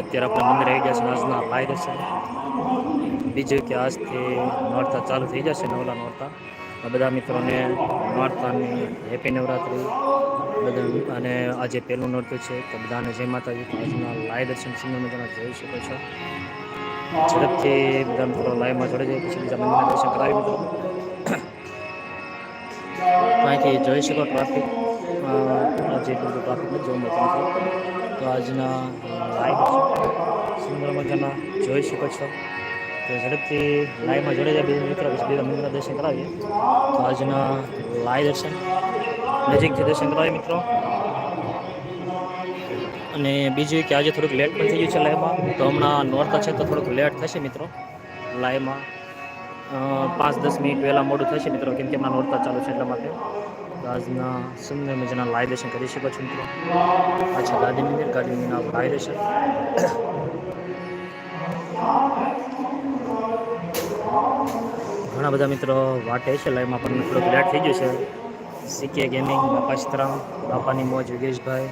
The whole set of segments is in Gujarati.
અત્યારે આપણે મંદિર આવી ગયા છે આજના લાઈવ દર્શન બીજું કે આજથી નોરતા ચાલુ થઈ જશે, નવલા નોરતા. બધા મિત્રોને નોરતાની હેપી નવરાત્રિ. બધા અને આજે પહેલું નોરતું છે, તો બધાને જય માતાજી. આજના લાઈવ દર્શન સિંહ તમે જોઈ શકો છો. ઝડપથી બધા મિત્રો લાઈવમાં જોડે જાય, પછી બીજા મંદિરના દર્શન કરાવી મિત્રો. અહીંથી જોઈ શકો ટ્રાફિક જે બધું ટ્રાફિક જોવા મળતું તો આજના સુંદર મજાના જોઈ શકો છો. તો ઝડપથી લાઈવમાં જોડે જાય બીજા મિત્રો બીજા મંદિરના દર્શન કરાવીએ. તો આજના લાઈવ દર્શન. નજીકથી દર્શન કરાવીએ મિત્રો. અને બીજું કે આજે થોડુંક લેટ પણ થઈ ગયું છે લાઈવમાં તો હમણાં નોરતા છે તો થોડુંક લેટ થશે મિત્રો. લાઈવમાં પાંચ દસ મિનિટ વહેલા મોડું થશે મિત્રો, કેમ કે એમના નોરતા ચાલુ છે એટલા માટે. આજના સુંદર મજાના લાઈવ દર્શન કરી શકો છો મિત્રો. આ છે ગાંધી મંદિર ગાંધી મંદિરના લાઈવ દર્શન ઘણા બધા મિત્રો વાટે છે લાઈવમાં પણ થોડુંક લેટ થઈ ગયું છે. સીકે ગેમિંગ બાપા બાપાની મોજ, યોગેશભાઈ.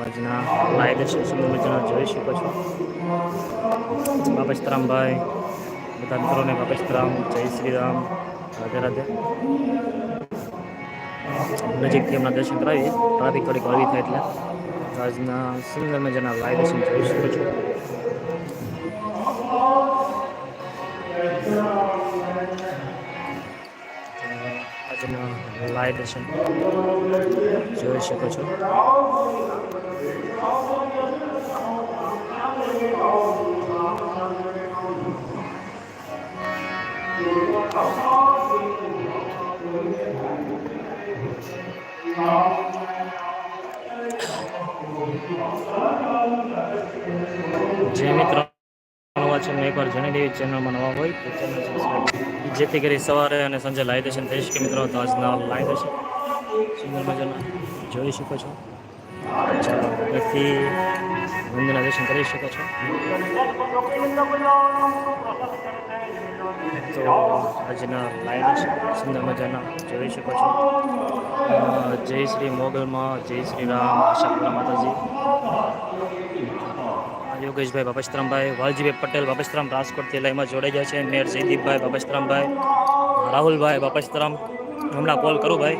આજના લાઈવ દર્શન સુંદર મજાના જોઈ શકો છો બાપા બધા મિત્રોને બાપા સીતરામ જય શ્રી રામ. રાધે રાધે. નજીકથી એમના દર્શન કરાવીએ. ટ્રાફિક થોડીક હળવી થાય એટલે. આજના સુંદર મજાના લાઈવ દર્શન જોઈ શકો છો. આજના લાઈવ દર્શન જોઈ શકો છો. જે મિત્રો છે એકવાર જણાવી દેવી ચેનલમાં નવા હોય તો ચેનલ સબસ્ક્રાઈબ જેથી કરી સવારે અને સાંજે લાઈવ દર્શન થઈ શકે મિત્રો. તો આજના લાઈવ દર્શન સુંદર મજાના જોઈ શકો છો. એથી મંદિરના દર્શન કરી શકો છો. તો આજના લાઈવ સુંદર મજાના જોઈ શકો છો. જય શ્રી મોગલમાં જય શ્રી રામ આશાપુરા માતાજી. યોગેશભાઈ બાપસ્તરામભાઈ, વાલજીભાઈ પટેલ બાપસ્તરામ રાજકોટથી લાઈમાં જોડાઈ ગયા છે. મેયર જયદીપભાઈ બાપસ્તરામભાઈ, રાહુલભાઈ બાપસ્તરામ. હમણાં કોલ કરું ભાઈ.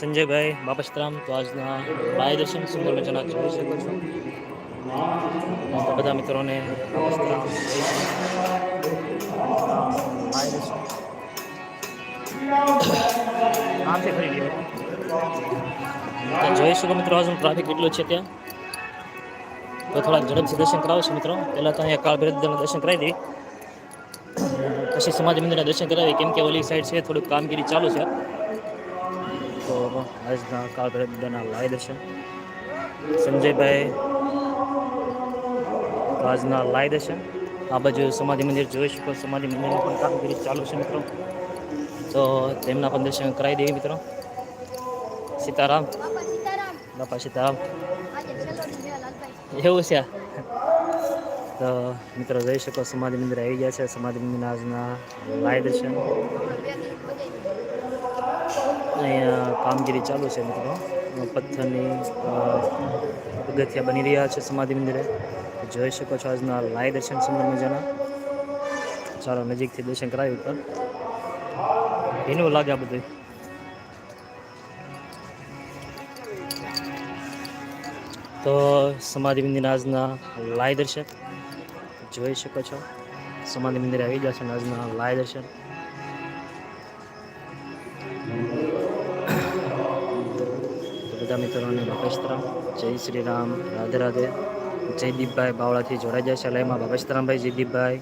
સંજયભાઈ બાપસ્તરામ. તો આજના ભાઈ દર્શન સુંદર મજાના જોઈ શકો છો. તો બધા મિત્રોને. બાપસ્તરામ આમથી ફરી લ્યો જોઈ શકો મિત્રો આજનું ટ્રાફિક કેટલો છે ત્યાં. તો થોડા ઝડપથી દર્શન કરાવશું મિત્રો. પહેલાં તો અહીંયા કાળ ભૈરવના દર્શન કરાવી દઈએ. પછી સમાજ મંદિરના દર્શન કરાવી કેમ કે ઓલી સાઈડ છે થોડુંક કામગીરી ચાલુ છે. તો આજના કાળ ભૈરવના લાય દર્શન. સંજયભાઈ આજના લાય દર્શન આ બાજુ સમાધિ મંદિર જોઈ શકો સમાધિ મંદિરની પણ કામગીરી ચાલુ છે મિત્રો. તો તેમના પણ દર્શન કરાવી દઈએ મિત્રો. સીતારામ. બાપા સીતારામ. એવું છે તો મિત્રો જોઈ શકો સમાધિ મંદિર આવી ગયા છે. સમાધિ મંદિરના આજના લાય દર્શન અહીંયા કામગીરી ચાલુ છે મિત્રો. પથ્થરની પગથિયા બની રહ્યા છે સમાધિ મંદિરે. જોઈ શકો છો આજના લાય દર્શન સુંદર મજાના ચાલો નજીકથી દર્શન કરાવી ઉપર. એનું લાગે આ બધું તો સમાધિ મંદિર આજના લાય દર્શન. જોઈ શકો છો. સમાધિ મંદિરે આવી જશે આજના લાય દર્શન. બધા મિત્રોને બાપેશ્રામ જય શ્રી રામ રાધે રાધે. જયદીપભાઈ બાવળાથી જોડાઈ જાય છે લયમાં બાપેશ્રામભાઈ જયદીપભાઈ.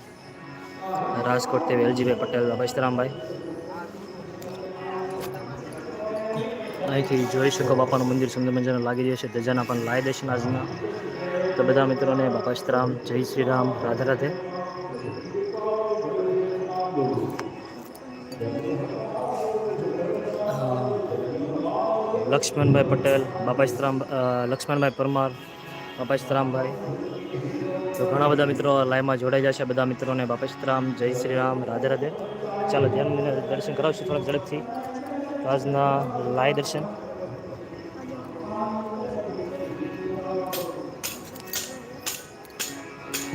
રાજકોટથી વેલજીભાઈ પટેલ બાપેશ્રામભાઈ અહીંથી જોઈ શકો બાપાનું મંદિર સુંદર મજાને લાગી રહ્યું છે. ધજાના પણ લાય દેશે આજના. તો બધા મિત્રોને બાપાશ્રામ જય શ્રી રામ રાધે રાધે. લક્ષ્મણભાઈ પટેલ બાપાશ્રામ લક્ષ્મણભાઈ પરમાર બાપાશ્રામભાઈ તો ઘણા બધા મિત્રો લાઈવમાં જોડાઈ જશે. બધા મિત્રોને બાપેશ્રામ જય શ્રી રામ, રાધે રાધે. ચાલો ધ્યાન દર્શન કરાવશું થોડાક ઝડપથી. આજના લાય દર્શન.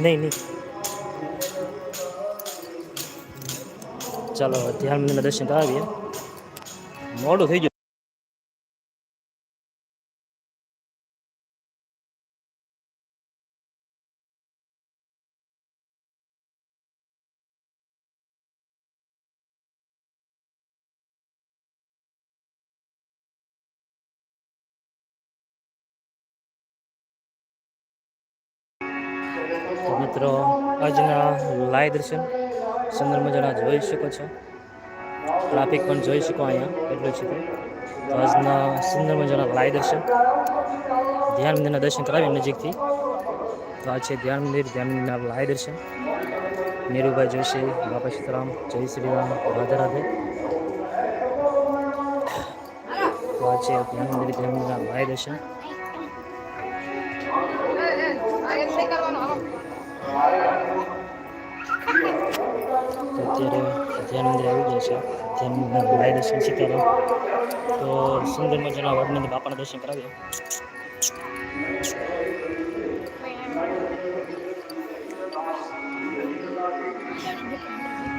નહીં નહીં. ચાલો ધ્યાન મંદિરના દર્શન કરાવીએ. મોડું થઈ ગયું. તો મિત્રો, આજના લાઈવ દર્શન સુંદર મજાના જોઈ શકો છો. ટ્રાફિક પણ જોઈ શકો અહીંયા, એટલું છે તો. આજના સુંદર મજાના લાઈવ દર્શન. ધ્યાન મંદિરના દર્શન કરાવીએ નજીકથી. તો આ છે ધ્યાન મંદિર, ધ્યાન મંદિરના લાઈવ દર્શન. નીરુભાઈ જોશી, બાપા સીતારામ, જય શ્રી રામ, રાધે રાધે. તો આ છે ધ્યાન મંદિર, ધ્યાન મંદિરના લાઈવ દર્શન. અત્યારે ધ્યાન મંદિર આવી ગયા છે ધ્યાન લાઈવ દર્શન સીતારામ તો સુંદર મજાના વડનંદ બાપાના દર્શન કરાવીએ.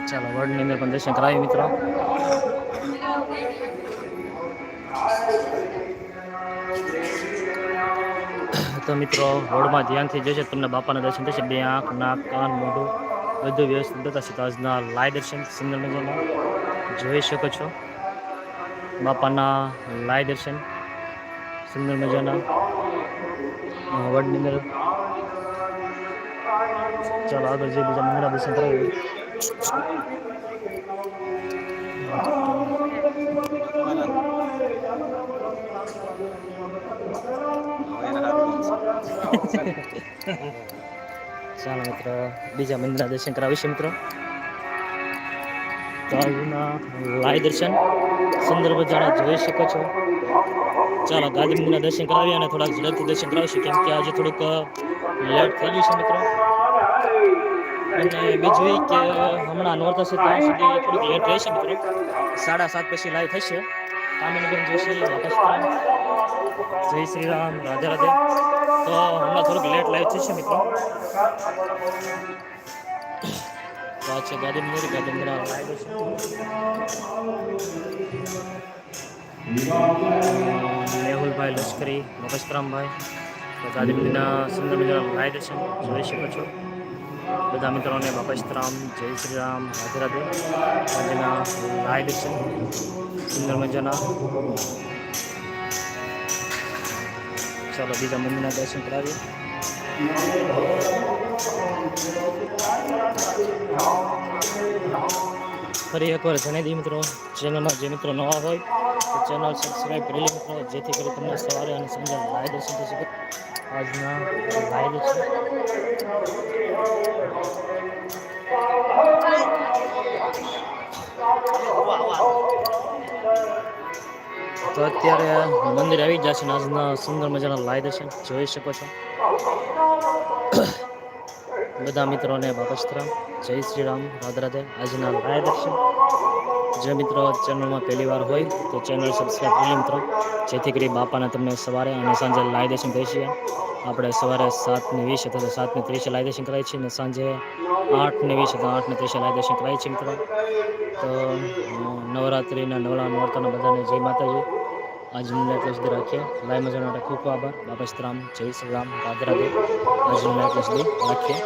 ચાલો વર્લ્ડની અંદર પણ દર્શન કરાવીએ, મિત્રો. તો મિત્રો રોડમાં ધ્યાનથી જશે તમને બાપાના દર્શન થશે. બે આંખ, નાક, કાન, મોઢું, બધું વ્યવસ્થિત છે તો આજના લાય દર્શન સુંદર મજાના જોઈ શકો છો. બાપાના લાય દર્શન સુંદર મજાના વડની અંદર. ચાલો આગળ જે બીજા મંગળા દર્શન કરાવીએ. ચાલો મિત્રો, બીજા મંદિરના દર્શન કરાવીશું મિત્રો. આજના લાઈવ દર્શન સંદર્ભ જાણે જોઈ શકો છો. ચાલો ગાદી મંદિરના દર્શન કરાવીએ અને થોડાક ઝડપથી દર્શન કરાવીશું કેમ કે આજે થોડુંક લેટ થઈ ગયું છે મિત્રો. અને બીજું કે હમણાં નોર્થ હશે ત્યાં સુધી થોડુંક લેટ રહેશે મિત્રો. સાડા સાત પછી લાઈવ થશે. કામિનીબેન જોશી વાપસ જય શ્રી રામ રાધે રાધે તો હમણાં થોડુંક લેટ લાઈવ છે મિત્રો તો આ છે ગાંધી મંદિર ગાંધી મંદિર લાઈવ છે મેહુલભાઈ લશ્કરી મગજરામભાઈ તો ગાંધી મંદિરના સુંદર મજાના લાઈવ છે જોઈ શકો છો બધા મિત્રોને બાપસ્તરામ જય શ્રી રામ રાધે રાધે આજના લાઈવ દર્શન સુંદર મજાના ચાલો બીજા મંદિરના દર્શન કરાવીએ ફરી એકવાર જણાવી દઈએ મિત્રો, ચેનલમાં જે મિત્રો નવા હોય, તો ચેનલ સબસ્ક્રાઈબ કરી લે મિત્રો, જેથી કરી તમને સવારે અને સાંજે લાઈવ દર્શન થઈ શકે. આજના લાઈવ દર્શન તો અત્યારે મંદિર આવી જશે આજના સુંદર મજાના લાઈવ દર્શન જોઈ શકો છો. બધા મિત્રોને બાપસ્તરામ જય શ્રી રામ રાધે. આજના રાય દર્શન. જે મિત્રો ચેનલમાં પહેલી વાર હોય, તો ચેનલ સબસ્ક્રાઈબ કરી મિત્રો. જેથી કરી બાપાને તમને સવારે અને સાંજે લાય દર્શન કરી છીએ આપણે સવારે સાતને વીસ અથવા તો સાતને ત્રીસે લાય દર્શન કરાય છીએ અને સાંજે આઠને વીસ અથવા આઠને ત્રીસે લાય દર્શન કરાય છીએ મિત્રો. તો નવરાત્રિના નવરા નોરતાના બધાને જય માતાજી. આજનું મુલાકાત સુધી રાખીએ. લાઈવ મજા માટે ખૂબ ખૂબ આભાર. બાબા શ્રામ રામ, જય શ્રી રામ, રાધે રાધે. આજનું એટલું સુધી રાખીએ.